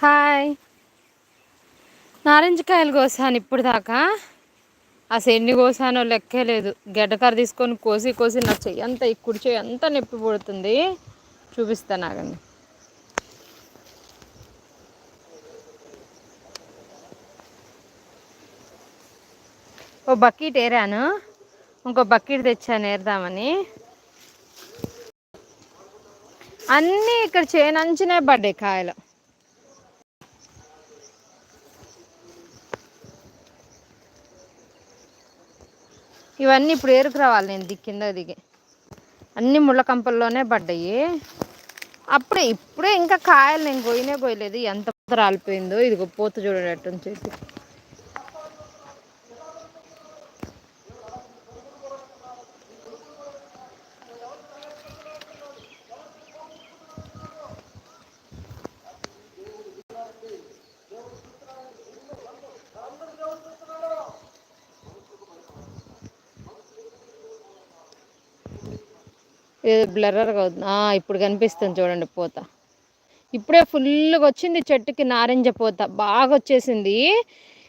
Hi. నారింజకాయలు కోసాను ఇప్పుడు దాకా. అసలు ఎన్ని కోసానో లెక్కే లేదు. గడ్డకర తీసుకొని కోసి కోసి నా చెయ్యి అంత ఈ కుడి చెయ్యి అంతా నొప్పి పుడుతుంది. చూపిస్తాను నాగండి ఓ బకెట్ ఏరాను. ఇంకో బకెట్ తెచ్చాను ఏరుదామని. అన్నీ ఇక్కడ చేనంచునే పడ్డాయి కాయలు. ఇవన్నీ ఇప్పుడు ఏరుకు రావాలి నేను దిగి కింద దిగి. అన్ని ముళ్ళ కంపల్లోనే పడ్డాయి. అప్పుడే ఇప్పుడే ఇంకా కాయలు నేను గోయినే కోయలేదు ఎంత రాలిపోయిందో ఇది పోతు చూడటం చేసి ఏదో బ్లర్రర్గా అవుతుంది. ఇప్పుడు కనిపిస్తుంది చూడండి పూత. ఇప్పుడే ఫుల్గా వచ్చింది చెట్టుకి నారింజ పూత. బాగా వచ్చేసింది.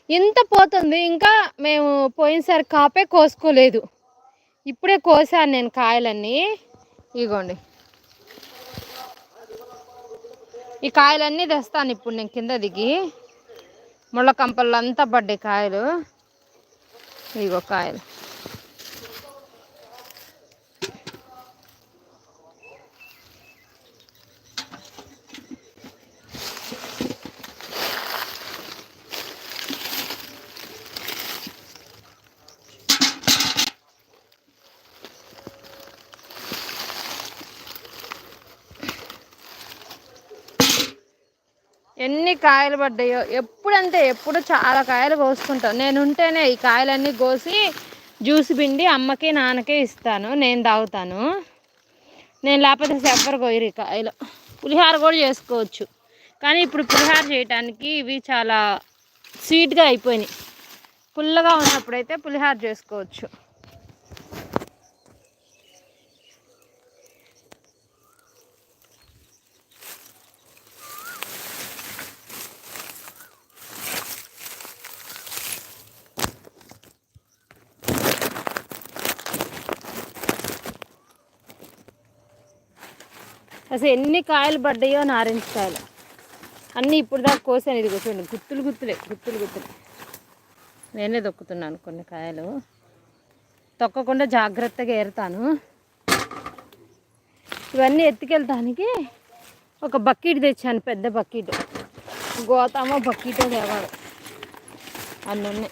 ఇంత పోతుంది. ఇంకా మేము పోయినసారి కాపే కోసుకోలేదు. ఇప్పుడే కోసాను నేను కాయలన్నీ. ఇగోండి. ఈ కాయలన్నీ తెస్తాను ఇప్పుడు నేను కింద దిగి. ముళ్ళ కంపల్లో అంతా పడ్డాయి కాయలు. ఇగో కాయలు. ఎన్ని కాయలు పడ్డాయో ఎప్పుడంటే ఎప్పుడు చాలా కాయలు కోసుకుంటాను నేను ఉంటేనే ఈ కాయలన్నీ కోసి జ్యూస్ పిండి అమ్మకి నాన్నకే ఇస్తాను. నేను తాగుతాను. నేను లేకపోతే ఎవ్వరు కోయరు ఈ కాయలు. పులిహార కూడా చేసుకోవచ్చు. కానీ ఇప్పుడు పులిహార చేయటానికి ఇవి చాలా స్వీట్గా అయిపోయినాయి. పుల్లగా ఉన్నప్పుడైతే పులిహార చేసుకోవచ్చు. అసలు ఎన్ని కాయలు పడ్డాయో నారింజ కాయలు అన్నీ ఇప్పుడు దాకా కోసాను ఇది కూర్చోండి. గుత్తులు గుత్తులే గుత్తులు గుత్తులు. నేనే దొక్కుతున్నాను కొన్ని కాయలు. తొక్కకుండా జాగ్రత్తగా ఏరుతాను. ఇవన్నీ ఎత్తుకెళ్తానికి ఒక బకెట్ తెచ్చాను పెద్ద బకెట్. గోతామో బకెటో తేవాలి. అన్నీ ఉన్నాయి.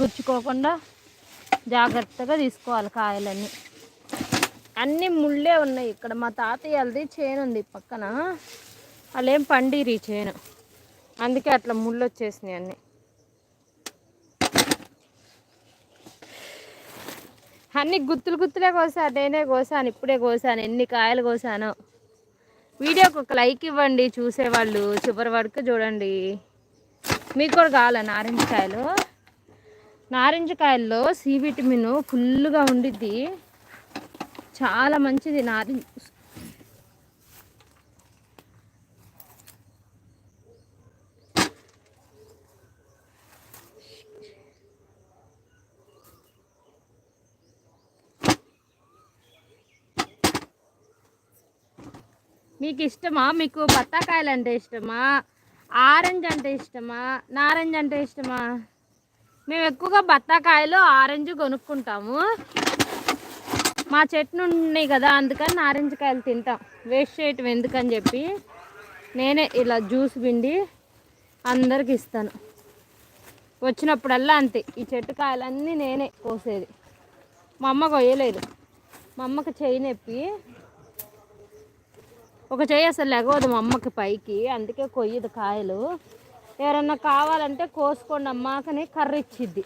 గుచ్చుకోకుండా జాగ్రత్తగా తీసుకోవాలి కాయలన్నీ. అన్నీ ముళ్ళే ఉన్నాయి ఇక్కడ. మా తాతయ్యలది చేను ఉంది పక్కన. వాళ్ళు ఏం పండిరి చేను. అందుకే అట్లా ముళ్ళు వచ్చేసినాయి అన్నీ. అన్ని గుత్తులు గుత్తులే కోసాను. నేనే కోసాను ఇప్పుడే కోసాను ఎన్ని కాయలు కోసాను. వీడియోకి ఒక లైక్ ఇవ్వండి చూసేవాళ్ళు. చివరి వరకు చూడండి. మీకు కూడా కావాలా నారింజ కాయలు నారింజ కాయల్లో సి విటమిన్ ఫుల్గా ఉండిద్ది. చాలా మంచిది నారింజ. మీకు ఇష్టమా? మీకు బత్తాకాయలు అంటే ఇష్టమా? ఆరెంజ్ అంటే ఇష్టమా? నారెంజ్ అంటే ఇష్టమా? మేము ఎక్కువగా బత్తాకాయలు ఆరెంజ్ కొనుక్కుంటాము. మా చెట్లు ఉన్నాయి కదా అందుకని ఆరెంజ్ కాయలు తింటాం. వేస్ట్ చేయటం ఎందుకని చెప్పి నేనే ఇలా జ్యూస్ పిండి అందరికి ఇస్తాను. వచ్చినప్పుడల్లా అంతే ఈ చెట్టు కాయలన్నీ నేనే కోసేది. మా అమ్మ కొయ్యలేదు. మా అమ్మకి చేయి నొప్పి. ఒక చెయ్యి అసలు లెగవదు మా అమ్మకి పైకి అందుకే కొయ్యదు కాయలు. ఎవరన్నా కావాలంటే కోసుకోండి అమ్మాకని కర్ర ఇచ్చిద్ది.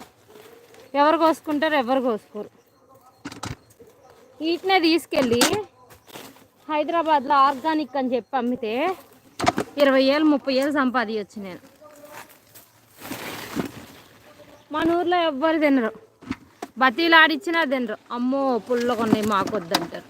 ఎవరు కోసుకుంటారు ఎవరు కోసుకోరు. వీటినే తీసుకెళ్ళి హైదరాబాద్లో ఆర్గానిక్ అని చెప్పి అమ్మితే ఇరవై ఏళ్ళు ముప్పై ఏళ్ళు సంపాదించచ్చు నేను. మన ఊర్లో ఎవ్వరు తినరు. బతీలాడిచ్చినా తినరు. అమ్మో పుల్ల కొన్ని మాకొద్దంటారు.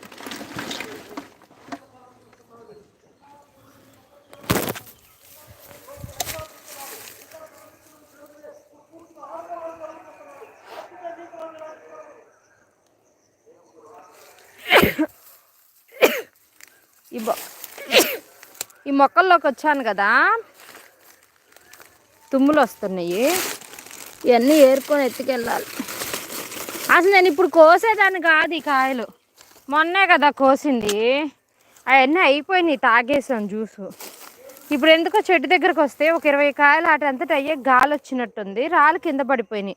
మొక్కల్లోకి వచ్చాను కదా. తుమ్ములు వస్తున్నాయి. ఇవన్నీ ఏరుకొని ఎత్తుకెళ్ళాలి. అసలు నేను ఇప్పుడు కోసేదాన్ని కాదు ఈ కాయలు. మొన్నే కదా కోసింది. అవన్నీ అయిపోయినాయి తాగేసాం జ్యూసు. ఇప్పుడు ఎందుకో చెట్టు దగ్గరకు వస్తే ఒక ఇరవై కాయలు అటు అంతటా అయ్యే గాలి వచ్చినట్టుంది. రాళ్ళు కింద పడిపోయినాయి.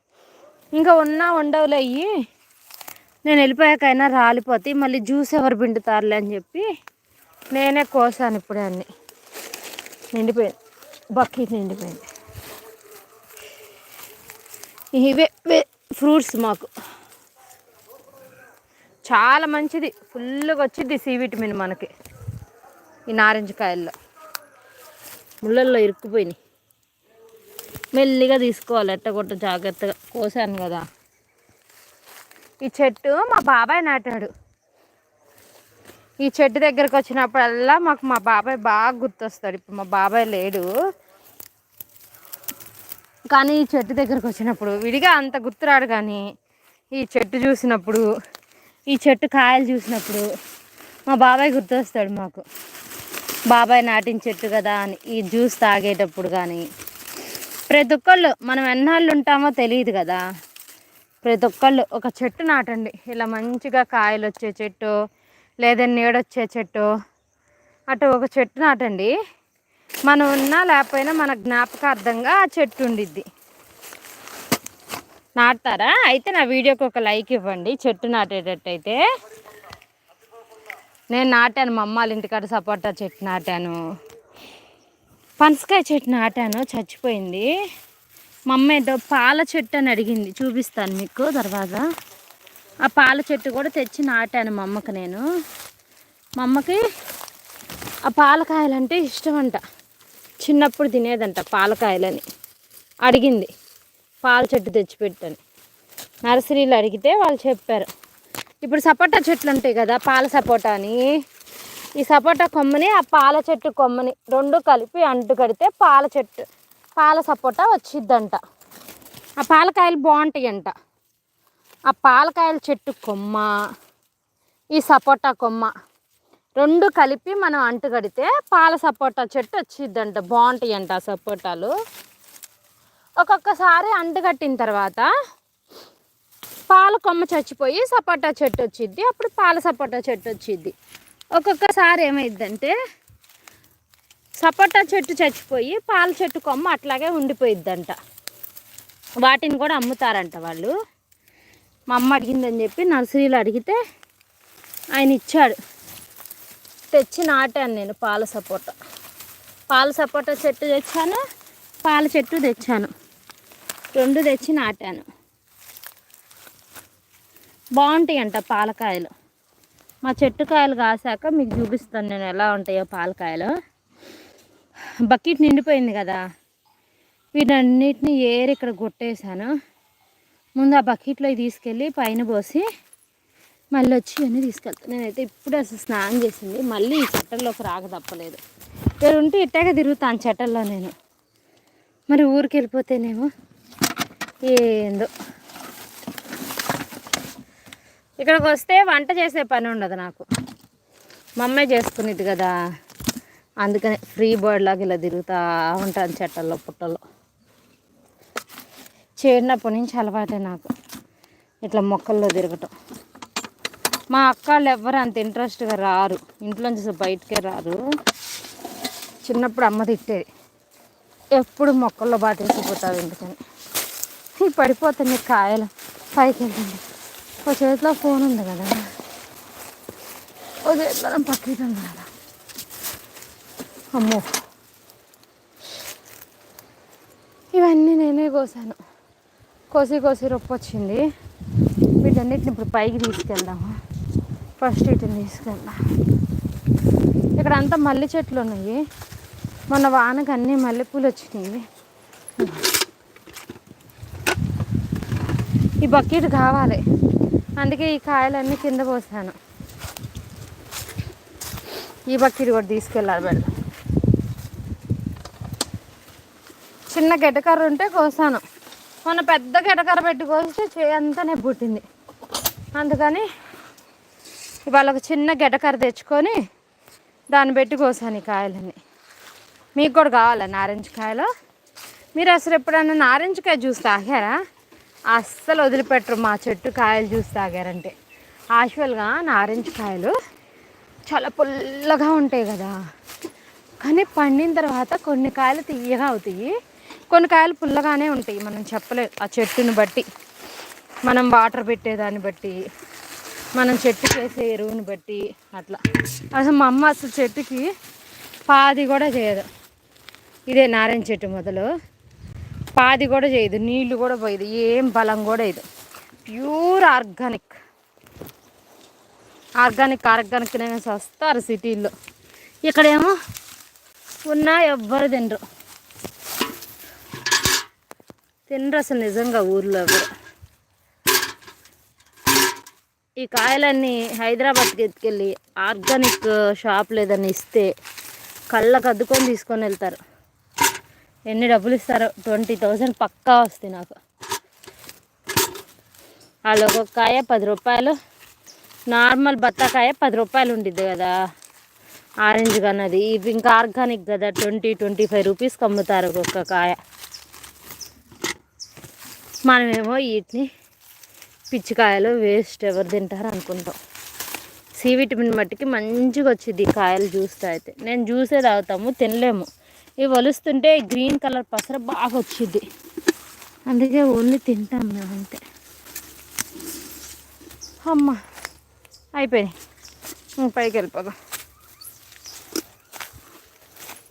ఇంకా ఉన్నా ఉండవులు అయ్యి నేను వెళ్ళిపోయాకైనా రాలిపోతాయి. మళ్ళీ జ్యూస్ ఎవరు పిండుతారులే అని చెప్పి నేనే కోసాను ఇప్పుడే అన్ని. నిండిపోయింది. బకెట్ నిండిపోయింది. ఇవే ఫ్రూట్స్ మాకు. చాలా మంచిది. ఫుల్గా వచ్చింది సి విటమిన్ మనకి. ఈ నారింజ కాయల్లో ముళ్ళల్లో ఇరుక్కుపోయినాయి. మెల్లిగా తీసుకోవాలి ఎట్టగొట్ట జాగ్రత్తగా. కోసాను కదా. ఈ చెట్టు మా బాబాయ్ నాటాడు ఈ చెట్టు దగ్గరకు వచ్చినప్పుడల్లా మాకు మా బాబాయ్ బాగా గుర్తొస్తాడు. ఇప్పుడు మా బాబాయ్ లేడు. కానీ ఈ చెట్టు దగ్గరకు వచ్చినప్పుడు విడిగా అంత గుర్తురాడు కానీ ఈ చెట్టు చూసినప్పుడు ఈ చెట్టు కాయలు చూసినప్పుడు మా బాబాయ్ గుర్తొస్తాడు మాకు. బాబాయ్ నాటిన చెట్టు కదా అని ఈ జ్యూస్ తాగేటప్పుడు కానీ. ప్రతి ఒక్కళ్ళు మనం ఎన్నాళ్ళు ఉంటామో తెలియదు కదా. ప్రతి ఒక్కళ్ళు ఒక చెట్టు నాటండి. ఇలా మంచిగా కాయలు వచ్చే చెట్టు లేదా నీడొచ్చే చెట్టు. అటు ఒక చెట్టు నాటండి. మనం ఉన్నా లేకపోయినా మన జ్ఞాపకార్థంగా ఆ చెట్టు ఉండిద్ది. నాటుతారా? అయితే నా వీడియోకి ఒక లైక్ ఇవ్వండి. చెట్టు నాటేటట్టయితే. నేను నాటాను. మా అమ్మాళ్ళ ఇంటికాడ సపోటా చెట్టు నాటాను. పనసకాయ చెట్టు నాటాను. చచ్చిపోయింది. మా అమ్మ ఏదో పాల చెట్టు అని అడిగింది. చూపిస్తాను మీకు తర్వాత. ఆ పాల చెట్టు కూడా తెచ్చి నాటాను మా అమ్మకి నేను. మా అమ్మకి ఆ పాలకాయలంటే ఇష్టం అంట చిన్నప్పుడు తినేదంట పాలకాయలని. అడిగింది. పాల చెట్టు తెచ్చిపెట్టని నర్సరీలు అడిగితే వాళ్ళు చెప్పారు. ఇప్పుడు సపోటా చెట్లు ఉంటాయి కదా పాల సపోటా అని. ఈ సపోటా కొమ్మని ఆ పాల చెట్టు కొమ్మని రెండు కలిపి అంటు కడితే పాల చెట్టు పాల సపోటా వచ్చిద్దంట. ఆ పాలకాయలు బాగుంటాయి అంట ఆ పాలకాయల చెట్టు కొమ్మ ఈ సపోటా కొమ్మ రెండు కలిపి మనం అంటు కడితే పాల సపోటా చెట్టు వచ్చిద్దంట బాగుంటాయి అంట ఆ సపోటాలు. ఒక్కొక్కసారి అంటుకట్టిన తర్వాత పాల కొమ్మ చచ్చిపోయి సపోటా చెట్టు వచ్చిద్ది అప్పుడు పాల సపోటా చెట్టు వచ్చిద్ది. ఒక్కొక్కసారి ఏమైందంటే సపోటా చెట్టు చచ్చిపోయి పాల చెట్టు కొమ్మ అట్లాగే ఉండిపోయిద్దంట. వాటిని కూడా అమ్ముతారంట వాళ్ళు. మా అమ్మ అడిగిందని చెప్పి నర్సరీలో అడిగితే ఆయన ఇచ్చాడు. తెచ్చి నాటాను నేను పాల సపోటా. పాల సపోటా చెట్టు తెచ్చాను పాల చెట్టు తెచ్చాను. రెండు తెచ్చి నాటాను బాగుంటాయి అంట పాలకాయలు. మా చెట్టు కాయలు కాసాక మీకు చూపిస్తాను నేను ఎలా ఉంటాయో పాలకాయలు. బకెట్ నిండిపోయింది కదా. వీటన్నిటిని ఏరి ఇక్కడ కొట్టేశాను. ముందు ఆ బకెట్లో తీసుకెళ్ళి పైన పోసి మళ్ళీ వచ్చి ఇవన్నీ తీసుకెళ్తాను నేనైతే ఇప్పుడు అసలు స్నానం చేసింది. మళ్ళీ ఈ చెట్టల్లోకి రాక తప్పలేదు. ఇక్కడ ఉంటే ఇట్టాగా తిరుగుతాను చెట్టల్లో నేను. మరి ఊరికి వెళ్ళిపోతేనేమో ఏందో. ఇక్కడికి వస్తే వంట చేసే పని ఉండదు నాకు. మమ్మే చేసుకునేది కదా. అందుకనే ఫ్రీ బర్డ్ లాగా ఇలా తిరుగుతూ ఉంటాను చెట్టల్లో పుట్టల్లో చేరినప్పటి నుంచి అలవాటే నాకు. ఇట్లా మొక్కల్లో తిరగటం. మా అక్కలు ఎవ్వరు అంత ఇంట్రెస్ట్గా రారు. ఇంట్లోంచి అసలు బయటకే రారు. చిన్నప్పుడు అమ్మ తిట్టేది. ఎప్పుడు మొక్కల్లో బాగా ఎందుకని? ఈ పడిపోతున్నాయి కాయలు పైకి వెళ్తుంది ఒక చేతిలో ఫోన్ ఉంది కదా. ఓ చేతిలో పక్కకి ఉంది కదా. అమ్మో. ఇవన్నీ నేనే కోసాను. కోసి కోసి రొప్ప వచ్చింది. వీటన్నిటిని ఇప్పుడు పైకి తీసుకెళ్దాము ఫస్ట్ వీటిని తీసుకెళ్దాం. ఇక్కడ అంతా మల్లె చెట్లు ఉన్నాయి. మొన్న వానకు అన్నీ మల్లెపూలు వచ్చినాయి. ఈ బకెట్ కావాలి. అందుకే ఈ కాయలన్నీ కింద పోసాను. ఈ బకెట్ కూడా తీసుకెళ్ళాలి పెడదాం చిన్న గడ్డకర్ర ఉంటే కోసాను. మొన్న పెద్ద గిటకర పెట్టి కోస్తే చేయంతానే పుట్టింది. అందుకని ఇవాళ ఒక చిన్న గిటకర తెచ్చుకొని దాన్ని పెట్టి కోసాను ఈ కాయలని మీకు కూడా కావాలా నారింజ కాయలు? మీరు అసలు ఎప్పుడైనా నారింజ కాయ జ్యూస్ తాగారా? అస్సలు వదిలిపెట్టరు మా చెట్టు కాయలు జ్యూస్ తాగారంటే. యాక్చువల్గా నారింజ కాయలు చాలా పుల్లగా ఉంటాయి కదా. కానీ పండిన తర్వాత కొన్ని కాయలు తీయగా అవుతాయి. కొన్ని కాయలు పుల్లగానే ఉంటాయి. మనం చెప్పలేదు ఆ చెట్టుని బట్టి. మనం వాటర్ పెట్టేదాన్ని బట్టి. మనం చెట్టు చేసే ఎరువుని బట్టి అట్లా. అసలు మా అమ్మ అసలు చెట్టుకి పాది కూడా చేయదు. ఇదే నారాయణ చెట్టు మొదలు. పాది కూడా చేయదు. నీళ్ళు కూడా పోయేది. ఏం బలం కూడా ఇది ప్యూర్ ఆర్గానిక్. ఆర్గానిక్ ఆర్గానిక్ అనేసి వస్తారు సిటీల్లో. ఇక్కడేమో ఉన్నా ఎవ్వరు తినరు. తినరు అసలు నిజంగా ఊర్లో కూడా. ఈ కాయలన్నీ హైదరాబాద్కి ఎత్తుకెళ్ళి ఆర్గానిక్ షాప్ లేదని ఇస్తే కళ్ళకు అద్దుకొని తీసుకొని వెళ్తారు. ఎన్ని డబ్బులు ఇస్తారో? ట్వంటీ థౌజండ్ పక్కా వస్తాయి నాకు. వాళ్ళు ఒక్కొక్క కాయ పది రూపాయలు. నార్మల్ బత్తాకాయ పది రూపాయలు ఉండిద్ది కదా. ఆరెంజ్ కన్నది. ఇవి ఇంకా ఆర్గానిక్ కదా. ట్వంటీ ట్వంటీ ఫైవ్ రూపీస్కి అమ్ముతారు ఒక్కొక్క కాయ. మనమేమో వీటిని పిచ్చికాయలు వేస్ట్ ఎవరు తింటారు అనుకుంటాం. సి విటమిన్ మట్టికి మంచిగా వచ్చింది కాయలు జ్యూస్ అయితే. నేను జ్యూసే తాగుతాము తినలేము. ఇవి వలుస్తుంటే గ్రీన్ కలర్ పసర బాగా వచ్చింది. అందుకే ఓన్లీ తింటాం మేము అంతే. అమ్మ అయిపోయినాయి. పైకి వెళ్ళిపోదాం.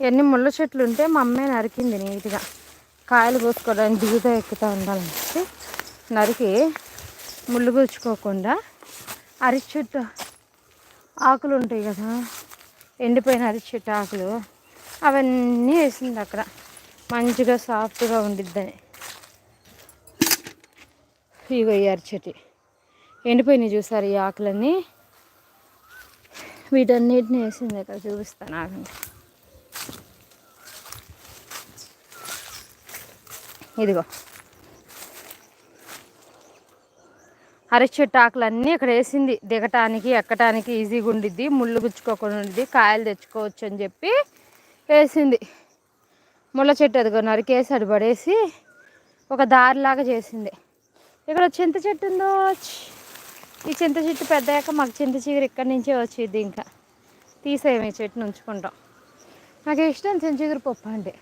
ఎన్ని ముళ్ళ చెట్లు ఉంటే మా అమ్మే నరికింది నీట్గా. కాయలు కోసుకోవడానికి దిగుతా ఎక్కుతూ ఉండాలని నరికి ముళ్ళు గుచ్చుకోకుండా అరిచెట్టు ఆకులు ఉంటాయి కదా ఎండిపోయిన అరిచెట్టు ఆకులు అవన్నీ వేసింది అక్కడ. మంచిగా సాఫ్ట్గా ఉండిద్దని. ఇగో ఈ అరచెట్టు. ఎండిపోయినాయి చూసారు ఈ ఆకులన్నీ? వీటన్నిటిని వేసింది అక్కడ చూపిస్తాను ఆగండి ఇదిగో. అరటి చెట్టు ఆకులన్నీ ఇక్కడ వేసింది. దిగటానికి ఎక్కటానికి ఈజీగా ఉండిద్ది. ముళ్ళు గుచ్చుకోకుండా ఉండిద్ది. కాయలు తెచ్చుకోవచ్చు అని చెప్పి వేసింది. ముళ్ళ చెట్టు అదిగో నరికేసి అది పడేసి ఒక దారిలాగా చేసింది. ఇక్కడ చింత చెట్టు ఉందో? ఈ చింత చెట్టు పెద్దయ్యాక మాకు చింత చిగురు ఇక్కడి నుంచే వచ్చింది ఇంకా. తీసేయమే చెట్టును ఉంచుకుంటాం. నాకు ఇష్టం చింత చిగురు పప్పు అంటే.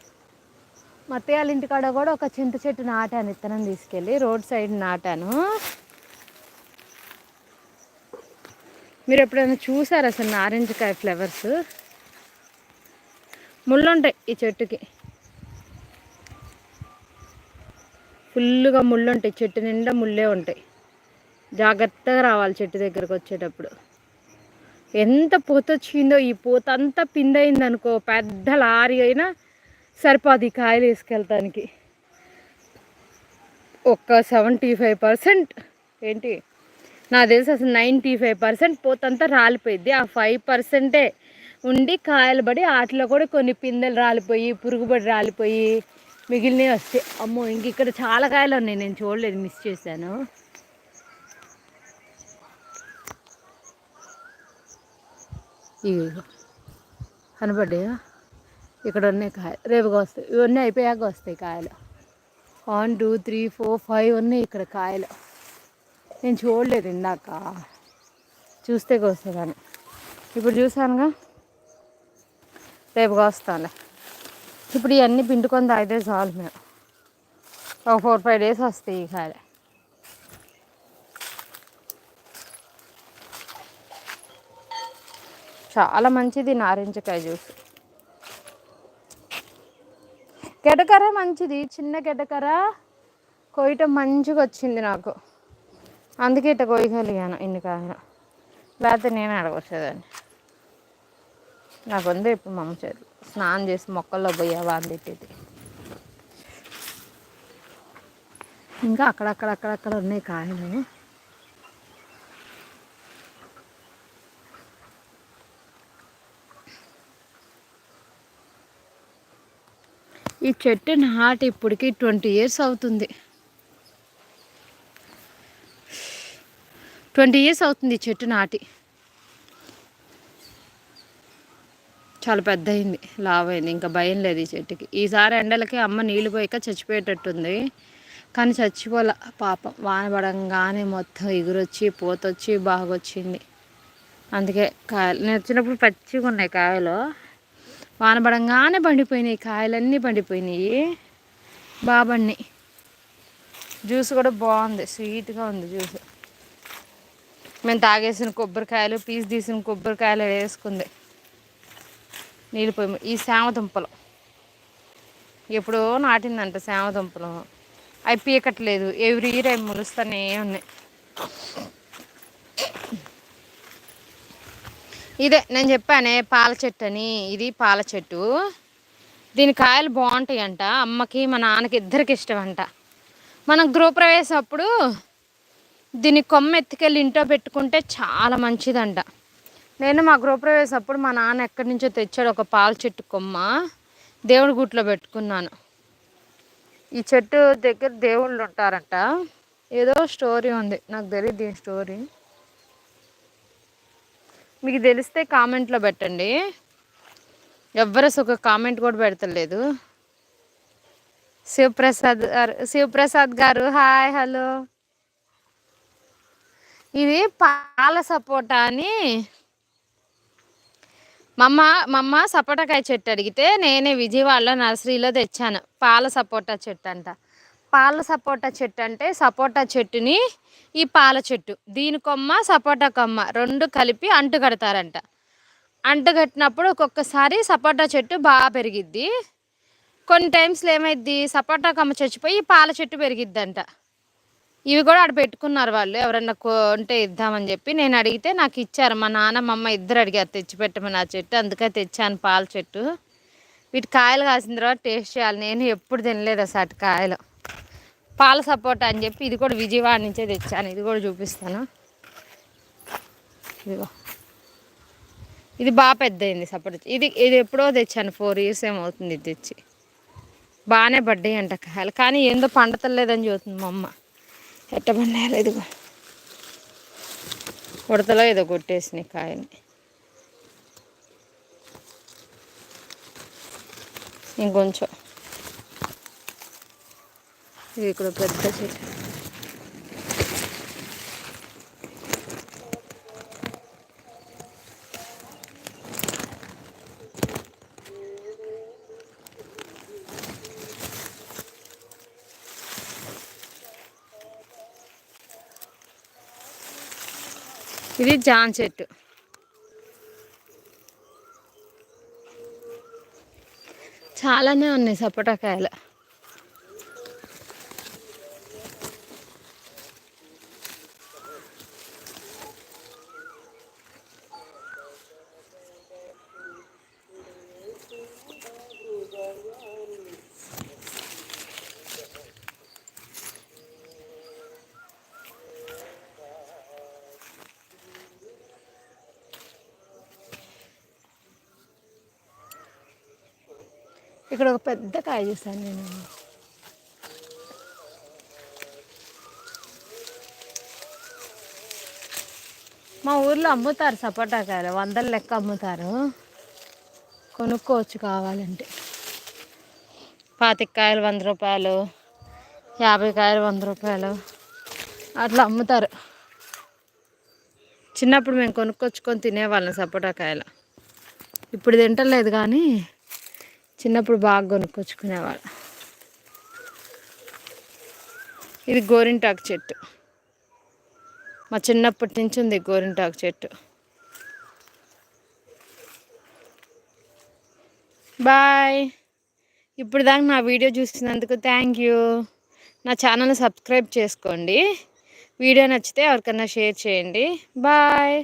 మా అత్తయ్యాల ఇంటికాడ కూడా ఒక చింత చెట్టు నాటాను ఇత్తనం తీసుకెళ్ళి రోడ్ సైడ్ నాటాను. మీరు ఎప్పుడైనా చూసారు అసలు నారింజకాయ ఫ్లవర్స్? ముళ్ళుంటాయి ఈ చెట్టుకి. ఫుల్గా ముళ్ళు ఉంటాయి చెట్టు నిండా ముళ్ళే ఉంటాయి. జాగ్రత్తగా రావాలి చెట్టు దగ్గరకు వచ్చేటప్పుడు. ఎంత పూత వచ్చిందో ఈ పూత అంతా పిందయింది అనుకో పెద్ద లారీ అయినా సరిపోదు కాయలు వేసుకెళ్తానికి ఒక్క సెవెంటీ ఫైవ్ పర్సెంట్ ఏంటి? నాకు తెలిసి అసలు నైంటీ ఫైవ్ పర్సెంట్ పోతంతా రాలిపోయింది ఆ ఫైవ్ పర్సెంటే ఉండి కాయలు పడి వాటిలో కూడా కొన్ని పిందెలు రాలిపోయి పురుగుబడి రాలిపోయి మిగిలినవి వస్తాయి అమ్మో ఇంక ఇక్కడ చాలా కాయలు ఉన్నాయి. నేను చూడలేదు మిస్ చేశాను. ఇవి కనబడ్డాయా ఇక్కడ ఉన్నాయి కాయలు రేపుగా వస్తాయి ఇవన్నీ అయిపోయాక వస్తాయి కాయలు. One two three four five ఉన్నాయి ఇక్కడ కాయలు. నేను చూడలేదు ఇందాక. చూస్తే కానీ ఇప్పుడు చూసానుగా రేపుగా వస్తానులే ఇప్పుడు ఇవన్నీ పిండుకొని తాగితే చాలు మేము. ఒక ఫోర్ ఫైవ్ డేస్ వస్తాయి ఈ కాయలు. చాలా మంచిది నారింజకాయ జ్యూస్. గెడకర మంచిది చిన్న గెడకర కొయ్యటం మంచిగా వచ్చింది నాకు. అందుకే ఇట్ట కొయ్యగలిగాను ఇన్ని కాయలు లేకపోతే నేనే అడగొచ్చేదాన్ని. నాకు ఉంది ఇప్పుడు మమ్మ చేతులు. స్నానం చేసి మొక్కల్లో పోయావా అని తిట్టేది. ఇంకా అక్కడక్కడ అక్కడక్కడ ఉన్నాయి కాయలు ఈ చెట్టు నాటి ఇప్పటికి ట్వంటీ ఇయర్స్ అవుతుంది. ట్వంటీ ఇయర్స్ అవుతుంది ఈ చెట్టు నాటి చాలా పెద్ద అయింది లావ్ అయింది ఇంకా భయం లేదు ఈ చెట్టుకి. ఈసారి ఎండలకి అమ్మ నీళ్ళు పోయాక చచ్చిపోయేటట్టుంది కానీ చచ్చిపోల పాపం. వాన పడంగానే మొత్తం ఎగురొచ్చి పోతొచ్చి బాగా వచ్చింది అందుకే కాయలు నేను వచ్చినప్పుడు పచ్చిగా ఉన్నాయి కాయలు. వాన పడంగానే పండిపోయినాయి కాయలన్నీ పండిపోయినాయి. బాబండి జ్యూస్ కూడా బాగుంది స్వీట్గా ఉంది జ్యూస్. మేము తాగేసిన కొబ్బరికాయలు పీస్ తీసిన కొబ్బరికాయలు వేసుకుంది. నీళ్ళు ఈ శామ దుంపలు. ఎప్పుడో నాటిందంట శామ దుంపలు. అవి పీకట్లేదు ఎవ్రీ ఇయర్ అవి మురుస్తూనే ఉన్నాయి. ఇదే నేను చెప్పానే పాల చెట్టు అని ఇది పాల చెట్టు. దీని కాయలు బాగుంటాయి అంట అమ్మకి మా నాన్నకి ఇద్దరికి ఇష్టం అంట మనం గృహప్రవేశం అప్పుడు దీన్ని కొమ్మ ఎత్తుకెళ్ళి ఇంట్లో పెట్టుకుంటే చాలా మంచిదంట. నేను మా గృహప్రవేశం అప్పుడు మా నాన్న ఎక్కడి నుంచో తెచ్చాడు ఒక పాల చెట్టు కొమ్మ దేవుడి గుట్లో పెట్టుకున్నాను. ఈ చెట్టు దగ్గర దేవుళ్ళు ఉంటారంట. ఏదో స్టోరీ ఉంది నాకు తెలియదు దీని స్టోరీ. మీకు తెలిస్తే కామెంట్లో పెట్టండి. ఎవ్వరు ఒక కామెంట్ కూడా పెడతలేదు. శివప్రసాద్ గారు శివప్రసాద్ గారు హాయ్ హలో. ఇది పాల సపోటా అని మమ్మ మమ్మ సపోటాకాయ చెట్టు అడిగితే నేనే విజయవాడలో నర్సరీలో తెచ్చాను. పాల సపోటా చెట్టు అంట. పాల సపోటా చెట్టు అంటే సపోటా చెట్టుని ఈ పాల చెట్టు. దీని కొమ్మ సపోటా కొమ్మ రెండు కలిపి అంటు కడతారంట. అంటు కట్టినప్పుడు ఒక్కొక్కసారి సపోటా చెట్టు బాగా పెరిగిద్ది. కొన్ని టైమ్స్లో ఏమైద్ది సపోటా కొమ్మ చచ్చిపోయి పాల చెట్టు పెరిగిద్దంట. ఇవి కూడా ఆడ పెట్టుకున్నారు వాళ్ళు. ఎవరన్నా కొంటే ఇద్దామని చెప్పి నేను అడిగితే నాకు ఇచ్చారు. మా నాన్న మా అమ్మ ఇద్దరు అడిగారు తెచ్చి పెట్టమని ఆ చెట్టు అందుకే తెచ్చాను పాల చెట్టు. వీటి కాయలు కాసిన తర్వాత టేస్ట్ చేయాలి. నేను ఎప్పుడు తినలేదు అసలు కాయలు. పాల సపోటా అని చెప్పి ఇది కూడా విజయవాడ నుంచే తెచ్చాను. ఇది కూడా చూపిస్తాను. ఇదిగో. ఇది బాగా పెద్దయింది సపోర్ట్ సపోటా. ఇది ఇది ఎప్పుడో తెచ్చాను. ఫోర్ ఇయర్స్ ఏమవుతుంది ఇది తెచ్చి. బాగానే పడ్డాయి అంట కాయలు. కానీ ఏందో పండతలేదని చూస్తుంది మా అమ్మ. ఎట్టబడినారు ఇదిగో ఉడతలో ఏదో కొట్టేసినాయి కాయని ఇంకొంచెం ఇది ఇక్కడ పెద్ద చెట్టు. ఇది జాన్ చెట్టు. చాలానే ఉన్నాయి సపోటాకాయలు. ఇక్కడ ఒక పెద్ద కాయ చూసాను నేను. మా ఊర్లో అమ్ముతారు సపోటా కాయలు వందల లెక్క అమ్ముతారు. కొనుక్కోవచ్చు కావాలంటే. పాతిక కాయలు వంద రూపాయలు యాభై కాయలు వంద రూపాయలు అట్లా అమ్ముతారు. చిన్నప్పుడు మేము కొనుక్కొచ్చుకొని తినేవాళ్ళం సపోటా కాయలు. ఇప్పుడు తింటలేదు కానీ చిన్నప్పుడు బాగా కొనుక్కొచ్చుకునేవాళ్ళు. ఇది గోరింటాకు చెట్టు. మా చిన్నప్పటి నుంచి ఉంది గోరింటాకు చెట్టు. బాయ్. ఇప్పుడు దాకా నా వీడియో చూసినందుకు థ్యాంక్ యూ నా ఛానల్ని సబ్స్క్రైబ్ చేసుకోండి. వీడియో నచ్చితే ఎవరికన్నా షేర్ చేయండి. బాయ్.